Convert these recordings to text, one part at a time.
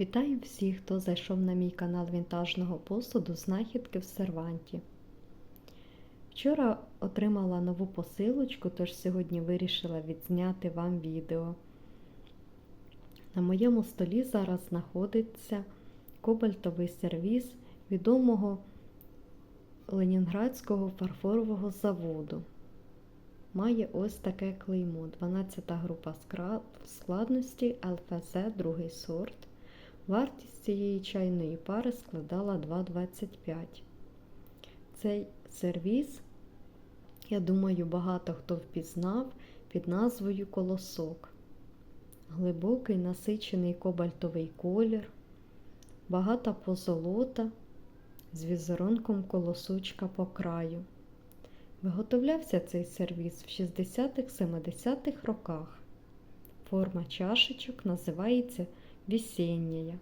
Вітаю всіх, хто зайшов на мій канал вінтажного посуду Знахідки в серванті. Вчора отримала нову посилочку, тож сьогодні вирішила відзняти вам відео. На моєму столі зараз знаходиться кобальтовий сервіз відомого Ленінградського фарфорового заводу. Має ось таке клеймо. 12 група складності ЛФЗ, другий сорт. Вартість цієї чайної пари складала 2,25. Цей сервіз, я думаю, багато хто впізнав під назвою колосок. Глибокий насичений кобальтовий колір, багата позолота з візерунком колосочка по краю. Виготовлявся цей сервіз в 60-70-х роках. Форма чашечок називається вісіння.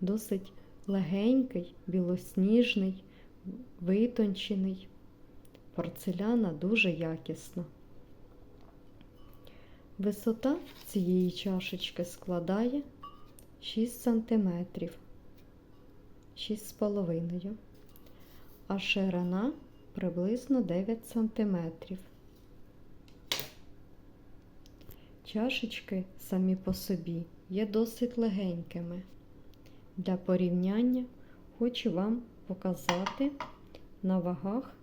Досить легенький, білосніжний, витончений. Порцеляна дуже якісна. Висота цієї чашечки складає 6 см, 6,5 а ширина приблизно 9 см. Чашечки самі по собі є досить легенькими. Для порівняння хочу вам показати на вагах.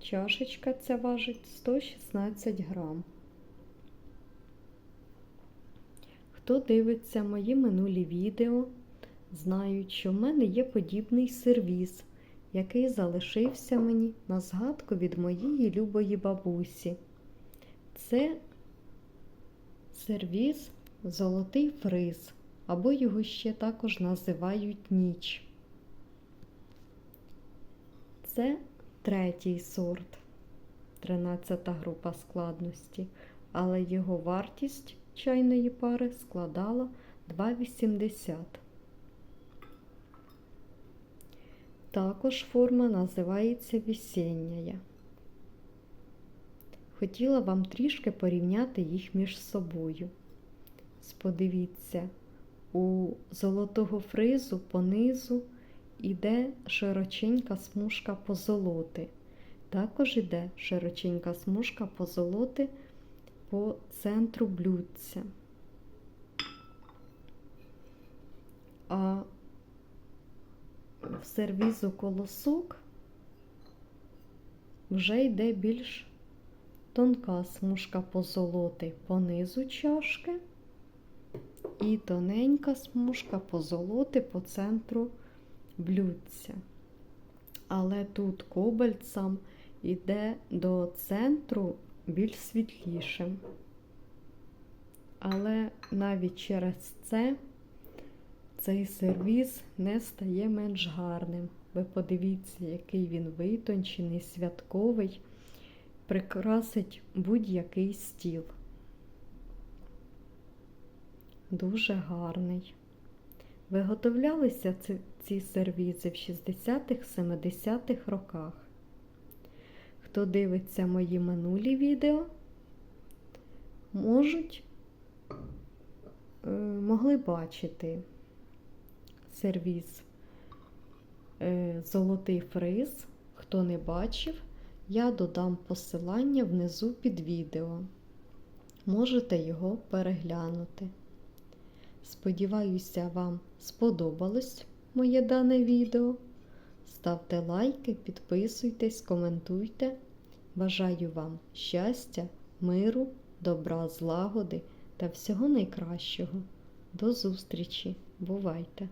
Чашечка ця важить 116 грам. Хто дивиться мої минулі відео, знають, що в мене є подібний сервіз, який залишився мені на згадку від моєї любої бабусі. Це сервіз Золотий фриз, або його ще також називають ніч. Це третій сорт, 13 група складності, але його вартість чайної пари складала 2,80. Також форма називається вісіння. Хотіла вам трішки порівняти їх між собою. Сподивіться, у золотого фризу понизу йде широченька смужка позолоти. Також йде широченька смужка позолоти по центру блюдця. А в сервізу колосок вже йде більш тонка смужка позолоти по низу чашки і тоненька смужка позолоти по центру блюдця. Але тут кобальт сам йде до центру більш світлішим. Але навіть через це цей сервіз не стає менш гарним. Ви подивіться, який він витончений, святковий, прикрасить будь-який стіл. Дуже гарний. Виготовлялися ці, сервізи в 60-х-70-х роках. Хто дивиться мої минулі відео, можуть, е, могли бачити сервіз е, Золотий фриз. Хто не бачив, я додам посилання внизу під відео. Можете його переглянути. Сподіваюся, вам сподобалось моє дане відео. Ставте лайки, підписуйтесь, коментуйте. Бажаю вам щастя, миру, добра, злагоди та всього найкращого. До зустрічі! Бувайте!